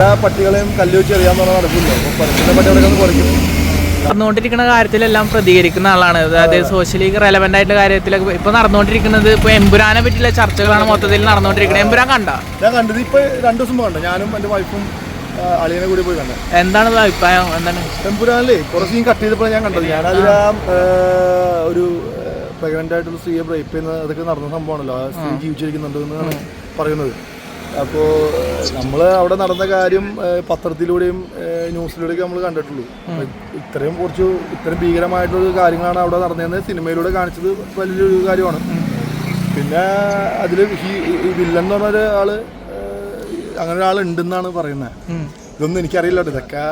എല്ലാ പട്ടികളെയും കല്ലുവെച്ച് എറിയാന്ന് പറഞ്ഞാൽ നടക്കില്ല അപ്പോൾ പട്ടികളൊക്കെ കുറയ്ക്കും നടന്നുകൊണ്ടിരിക്കുന്ന കാര്യത്തിലെല്ലാം പ്രതികരിക്കുന്ന ആളാണ്. അതായത് സോഷ്യലി റെലവെന്റ് ആയിട്ടുള്ള കാര്യത്തിലൊക്കെ ഇപ്പൊ നടന്നുകൊണ്ടിരിക്കുന്നത് ഇപ്പൊ എമ്പുരാനെ പറ്റിയുള്ള ചർച്ചകളാണ് മൊത്തത്തിൽ നടന്നുകൊണ്ടിരിക്കുന്നത്. എമ്പുരാൻ കണ്ട? ഞാൻ കണ്ടത് ഇപ്പൊ രണ്ടു ദിവസം കണ്ടു. ഞാനും എന്റെ വൈഫും അളിയനെ കൂടി പോയി കണ്ടത് എന്താണ് അഭിപ്രായം? എന്താണ്? ടെമ്പുരാനിലേ കുറച്ച് സീൻ കട്ട് ചെയ്തപ്പോൾ ഞാൻ കണ്ടത്. ഞാൻ ആ, ഒരു പ്രഗ്നന്റ് ആയിട്ടുള്ള സ്ത്രീയെ ബ്രേപ്പ് ചെയ്യുന്ന അതൊക്കെ നടന്ന സംഭവമാണല്ലോ. ആ സ്ത്രീ ജീവിച്ചിരിക്കുന്നുണ്ട് എന്നാണ് പറയുന്നത്. അപ്പോൾ നമ്മൾ അവിടെ നടന്ന കാര്യം പത്രത്തിലൂടെയും ന്യൂസിലൂടെയൊക്കെ നമ്മൾ കണ്ടിട്ടുള്ളൂ. ഇത്രയും കുറച്ച് ഇത്രയും ഭീകരമായിട്ടുള്ള കാര്യങ്ങളാണ് അവിടെ നടന്നതെന്ന് സിനിമയിലൂടെ കാണിച്ചത് വലിയൊരു കാര്യമാണ്. പിന്നെ അതിൽ വില്ലൻ എന്ന് പറഞ്ഞ ഒരാൾ ആ, അങ്ങനെ ഒരാളുണ്ടെന്നാണ് പറയുന്നത്. ഇതൊന്നും എനിക്കറിയില്ല കേട്ടോ. ഇതൊക്കെ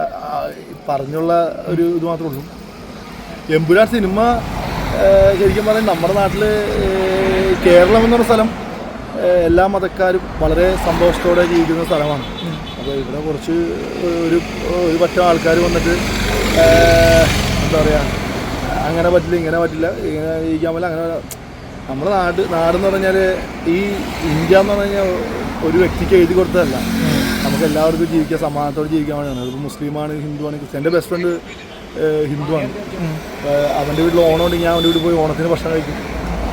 പറഞ്ഞുള്ള ഒരു ഇത് മാത്രമേ ഉള്ളൂ. എമ്പുരാൻ സിനിമ ശരിക്കും പറഞ്ഞാൽ നമ്മുടെ നാട്ടിൽ കേരളം എന്ന് പറഞ്ഞ സ്ഥലം എല്ലാ മതക്കാരും വളരെ സന്തോഷത്തോടെ ജീവിക്കുന്ന സ്ഥലമാണ്. അപ്പോൾ ഇവിടെ കുറച്ച് ഒരു ഒരു പറ്റം ആൾക്കാർ വന്നിട്ട് എന്താ പറയുക അങ്ങനെ പറ്റില്ല ഇങ്ങനെ പറ്റില്ല ഇങ്ങനെ ജീവിക്കാൻ പറ്റില്ല അങ്ങനെ നമ്മുടെ നാട് നാടെന്ന് പറഞ്ഞാൽ ഈ ഇന്ത്യ എന്ന് പറഞ്ഞു കഴിഞ്ഞാൽ ഒരു വ്യക്തിക്ക് എഴുതി കൊടുത്തതല്ല. നമുക്ക് എല്ലാവർക്കും ജീവിക്കാൻ സമാധാനത്തോടെ ജീവിക്കാൻ വേണ്ടിയാണ്. അതിപ്പോൾ മുസ്ലിമാണ് ഹിന്ദുവാണ് ക്രിസ്ത്യൻ എന്റെ ബെസ്റ്റ് ഫ്രണ്ട് ഹിന്ദുവാണ്. അവന്റെ വീട്ടിൽ ഓണം ഉണ്ടെങ്കിൽ ഞാൻ അവന്റെ വീട്ടിൽ പോയി ഓണത്തിന് ഭക്ഷണം കഴിക്കും.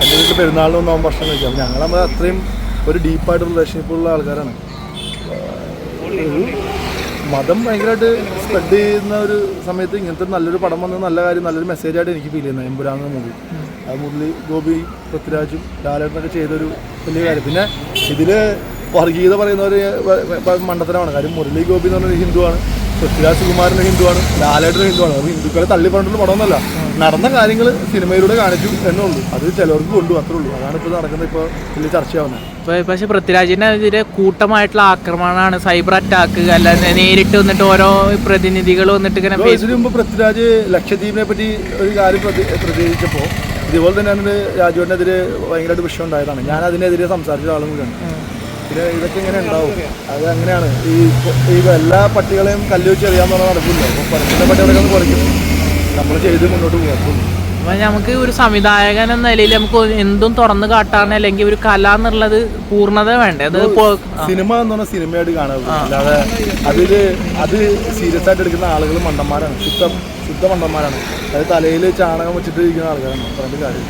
എന്റെ വീട്ടിൽ പെരുന്നാളിന് വന്ന് അവൻ ഭക്ഷണം കഴിക്കും അപ്പോൾ ഞങ്ങൾ നമ്മൾ അത്രയും ഒരു ഡീപ്പായിട്ട് റിലേഷൻഷിപ്പ് ഉള്ള ആൾക്കാരാണ്. ഒരു മതം ഭയങ്കരമായിട്ട് സ്പ്രെഡ് ചെയ്യുന്ന ഒരു സമയത്ത് ഇങ്ങനത്തെ നല്ലൊരു പടം വന്ന നല്ല കാര്യം നല്ലൊരു മെസ്സേജ് ആയിട്ട് എനിക്ക് ഫീൽ ചെയ്യുന്നത്. എമ്പുരാന്ന മൂവി അത് മുരളി ഗോപി പൃഥ്വിരാജും ലാലേട്ടനൊക്കെ ചെയ്തൊരു വലിയ കാര്യം. പിന്നെ ഇതിൽ വർഗീയത പറയുന്നവർ മണ്ടത്തരമാണ്. കാര്യം മുരളി ഗോപി എന്ന് പറഞ്ഞൊരു ഹിന്ദുവാണ്. പൃഥ്വിരാജ് സുകുമാരൻ ഹിന്ദുവാണ് ലാലേട്ടൻ ഹിന്ദുവാണ്. അത് ഹിന്ദുക്കളെ തള്ളി പറഞ്ഞിട്ടുള്ള പടമൊന്നുമല്ല. നടന്ന കാര്യങ്ങൾ സിനിമയിലൂടെ കാണിച്ചു എന്നുള്ളൂ. അത് ചിലവർക്ക് കൊണ്ടു അത്രേ ഉള്ളൂ. അതാണ് ഇപ്പോൾ നടക്കുന്നത് ഇപ്പോൾ വലിയ ചർച്ചയാവുന്നത്. പക്ഷേ പൃഥ്വിരാജിനെതിരെ കൂട്ടമായിട്ടുള്ള ആക്രമണമാണ് സൈബർ അറ്റാക്ക്. അല്ലാതെ നേരിട്ട് വന്നിട്ട് ഓരോ പ്രതിനിധികൾ വന്നിട്ട് ഇങ്ങനെ ഇതിനു മുമ്പ് പൃഥ്വിരാജ് ലക്ഷദ്വീപിനെ പറ്റി ഒരു കാര്യം പ്രതി പ്രതികരിച്ചപ്പോൾ ഇതുപോലെ തന്നെയാണ് രാജുവിനെതിരെ ഭയങ്കരമായിട്ട് വിഷയം ഉണ്ടായതാണ്. ഞാൻ അതിനെതിരെ സംസാരിച്ച ആളും കൂടിയാണ്. പിന്നെ ഇതൊക്കെ ഇങ്ങനെ ഉണ്ടാവും. അത് അങ്ങനെയാണ്. ഈ ഈ എല്ലാ പട്ടികളെയും കല്ല് വെച്ച് എറിയാന്ന് പറഞ്ഞാൽ നടക്കില്ല. അപ്പോൾ പട്ടികളൊക്കെ ഒന്ന് കുറയ്ക്കും നമ്മൾ ചെയ്ത് മുന്നോട്ട് പോകും അപ്പൊ നമുക്ക് ഒരു സംവിധായകൻ എന്ന നിലയിൽ നമുക്ക് എന്തും തുറന്നു കാട്ടാൻ അല്ലെങ്കിൽ ഒരു കല എന്നുള്ളത് പൂർണത വേണ്ടേ? അത് സിനിമ എന്ന് പറഞ്ഞ സിനിമയായിട്ട് കാണുക അല്ലാതെ അതിൽ അത് സീരിയസ് ആയിട്ട് എടുക്കുന്ന ആളുകൾ മണ്ടന്മാരാണ്. ശുദ്ധ ശുദ്ധ മണ്ടന്മാരാണ്. അത് തലയിൽ ചാണകം വെച്ചിട്ട് ഇരിക്കുന്ന ആൾക്കാരാണ്. പറഞ്ഞിട്ട് കാര്യം.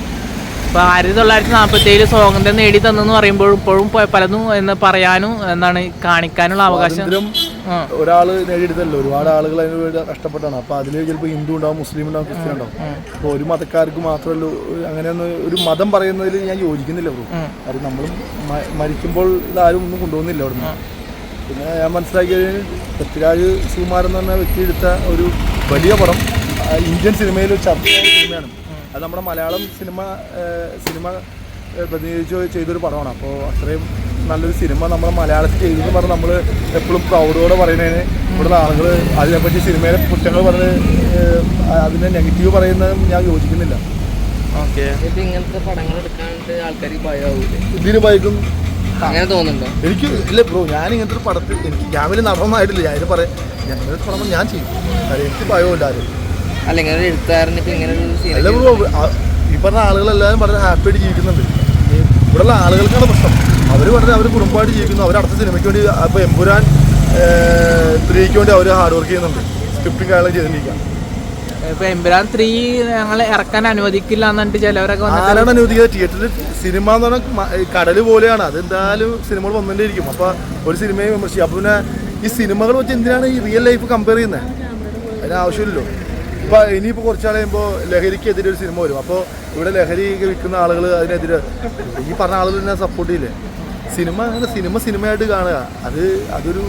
ഇപ്പൊ ആയിരത്തി തൊള്ളായിരത്തി നാൽപ്പത്തി ഏഴ് സ്വാതന്ത്ര്യം നേടി തന്നെന്ന് പറയുമ്പോൾ ഇപ്പോഴും പലതും എന്ന് പറയാനും എന്താണ് കാണിക്കാനുള്ള അവകാശം. ഒരാൾ നേടിയെടുത്തല്ലോ ഒരുപാട് ആളുകൾ അതിന് വേണ്ടി കഷ്ടപ്പെട്ടാണ്. അപ്പോൾ അതിൽ ചിലപ്പോൾ ഹിന്ദു ഉണ്ടാവും മുസ്ലിം ഉണ്ടാവും ക്രിസ്ത്യൻ ഉണ്ടാവും. അപ്പോൾ ഒരു മതക്കാർക്ക് മാത്രമല്ല അങ്ങനെയൊന്നും ഒരു മതം പറയുന്നതിൽ ഞാൻ യോജിക്കുന്നില്ല ബ്രോ. അത് നമ്മൾ മരിക്കുമ്പോൾ ഇതാരും ഒന്നും കൊണ്ടുപോകുന്നില്ല അവിടുന്ന്. പിന്നെ ഞാൻ മനസ്സിലാക്കിയത് പൃഥ്വിരാജ് സുകുമാരൻ എന്ന് പറഞ്ഞ വ്യക്തി എടുത്ത ഒരു വലിയ പടം ഇന്ത്യൻ സിനിമയിൽ ഒരു ചർച്ചയായ സിനിമയാണ് അത് നമ്മുടെ മലയാളം സിനിമ സിനിമ പ്രതിനിധിച്ച് ചെയ്തൊരു പടമാണ്. അപ്പോൾ അത്രയും നല്ലൊരു സിനിമ നമ്മൾ മലയാളത്തിൽ ചെയ്തെന്ന് പറഞ്ഞ് നമ്മൾ എപ്പോഴും പ്രൗഡോടെ പറയുന്നതിന് ഇവിടുന്ന് ആളുകൾ അതിനെപ്പറ്റി സിനിമയിലെ കുറ്റങ്ങൾ പറഞ്ഞ് അതിനെ നെഗറ്റീവ് പറയുന്നതും ഞാൻ യോജിക്കുന്നില്ല. ഇങ്ങനത്തെ പടങ്ങൾ എടുക്കാണ്ട് ആൾക്കാർ ഭയമാവൂലേ ഇതിന് ഭയക്കും അങ്ങനെ തോന്നുന്നുണ്ടോ? എനിക്ക് ഇല്ല ബ്രോ ഞാൻ ഇങ്ങനത്തെ ഒരു പടത്തിൽ എനിക്ക് ഞാൻ വലിയ നടന്നായിട്ടില്ല ഞാൻ പറയാം. ഞാൻ പടം ഞാൻ ചെയ്യും. അത് എനിക്ക് ഭയമില്ല ആരും. അല്ല ഇങ്ങനെ ഒരു എഴുത്തുകാരന് ഇപ്പൊ ഇങ്ങനെ ഒരു അല്ല ബ്രോ ആ- ഈ പറഞ്ഞ ആളുകളെല്ലാവരും വളരെ ഹാപ്പി ആയിട്ട് ജീവിക്കുന്നുണ്ട്. ഇവിടെയുള്ള ആളുകൾക്കാണ് പ്രശ്നം. അവർ വളരെ അവർ കുടുംബമായിട്ട് ജീവിക്കുന്നു. അവർ അടുത്ത സിനിമയ്ക്ക് വേണ്ടി അപ്പോൾ എമ്പുരാൻ സ്ത്രീക്ക് വേണ്ടി അവർ ഹാർഡ് വർക്ക് ചെയ്യുന്നുണ്ട്. സ്ക്രിപ്റ്റും കാര്യങ്ങളും ചെയ്തിരിക്കാം. ഇപ്പൊ എമ്പുരാൻ ത്രീ ഞങ്ങൾ ഇറക്കാൻ അനുവദിക്കില്ല എന്നിട്ട് ചിലവരൊക്കെ ആരാണ് അനുവദിക്കുക തിയേറ്ററിൽ സിനിമ എന്ന് പറഞ്ഞാൽ കടൽ പോലെയാണ്. അത് എന്തായാലും സിനിമകൾ വന്നുകൊണ്ടേയിരിക്കും. അപ്പൊ ഒരു സിനിമയെ വിമർശിക്കും അപ്പൊ പിന്നെ ഈ സിനിമകൾ വെച്ച് എന്തിനാണ് ഈ റിയൽ ലൈഫ് കമ്പയർ ചെയ്യുന്നത് അതിന് ആവശ്യമില്ലല്ലോ. ഇപ്പോൾ ഇനിയിപ്പോൾ കുറച്ച് നാൾ കഴിയുമ്പോൾ ലഹരിക്കെതിരെ ഒരു സിനിമ വരും. അപ്പോൾ ഇവിടെ ലഹരി വിൽക്കുന്ന ആളുകൾ അതിനെതിരെ ഈ പറഞ്ഞ ആളുകൾ തന്നെ സപ്പോർട്ട് ചെയ്യില്ലേ? സിനിമ അങ്ങനെ സിനിമ സിനിമയായിട്ട് കാണുക. അത് അതൊരു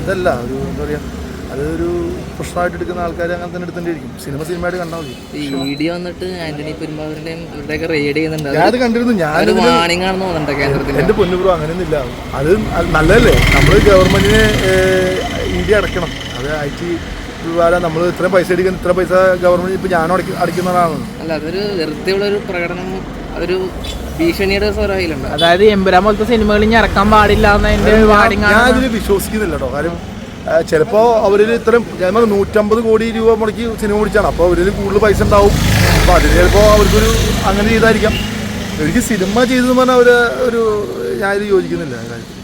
ഇതല്ല. ഒരു എന്താ പറയുക അതൊരു പ്രശ്നമായിട്ട് എടുക്കുന്ന ആൾക്കാർ അങ്ങനെ തന്നെ എടുത്തേണ്ടിയിരിക്കും സിനിമ സിനിമയായിട്ട് കണ്ടാൽ മതി. ഈ വീഡിയോ വന്നിട്ട് ആന്റണി പെരുമ്പാവൂരിന്റെയും ഇവരുടെയൊക്കെ റെയ്ഡ് ചെയ്യുന്നുണ്ട്. ഞാനത് കണ്ടിരുന്നു. ഞാൻ വാണിംഗ് ആണെന്ന് തോന്നുന്നുണ്ട് കേന്ദ്രത്തിൽ. എന്റെ അങ്ങനെയൊന്നുമില്ല. അത് അത് നല്ലതല്ലേ? നമ്മൾ ഗവൺമെന്റിനെ ഇന്ത്യ അടക്കണം അത് ഐ ടി വിഭാഗം നമ്മൾ ഇത്രയും പൈസ അടിക്കുന്ന ഇത്ര പൈസ ഗവൺമെന്റ് ഇപ്പൊ ഞാനും അടിക്ക അടിക്കുന്ന ഒരാളാണ്. അല്ല അതൊരു വെറുതെ ഉള്ള ഒരു പ്രകടനം അതൊരു ഭീഷണിയുടെ സ്വരയിലുണ്ട് അതായത് എമ്പുരാൻ പോലത്തെ സിനിമകൾ ഇനി ഇറക്കാൻ പാടില്ല എന്നതിന്റെ ഞാൻ ഇതിൽ വിശ്വസിക്കുന്നില്ല കേട്ടോ കാര്യം ആ, ചിലപ്പോ അവരിൽ ഇത്രയും ഞാൻ നൂറ്റമ്പത് കോടി രൂപ മുടക്കി സിനിമ പിടിച്ചാണ്. അപ്പോൾ അവരിൽ കൂടുതൽ പൈസ ഉണ്ടാവും. അപ്പോൾ അതിന് ചിലപ്പോൾ അവർക്കൊരു അങ്ങനെ ചെയ്തായിരിക്കാം. എനിക്ക് സിനിമ ചെയ്തെന്ന് പറഞ്ഞാൽ അവർ ഒരു ഞാനിത് ഇത് യോജിക്കുന്നില്ല. കാര്യത്തിൽ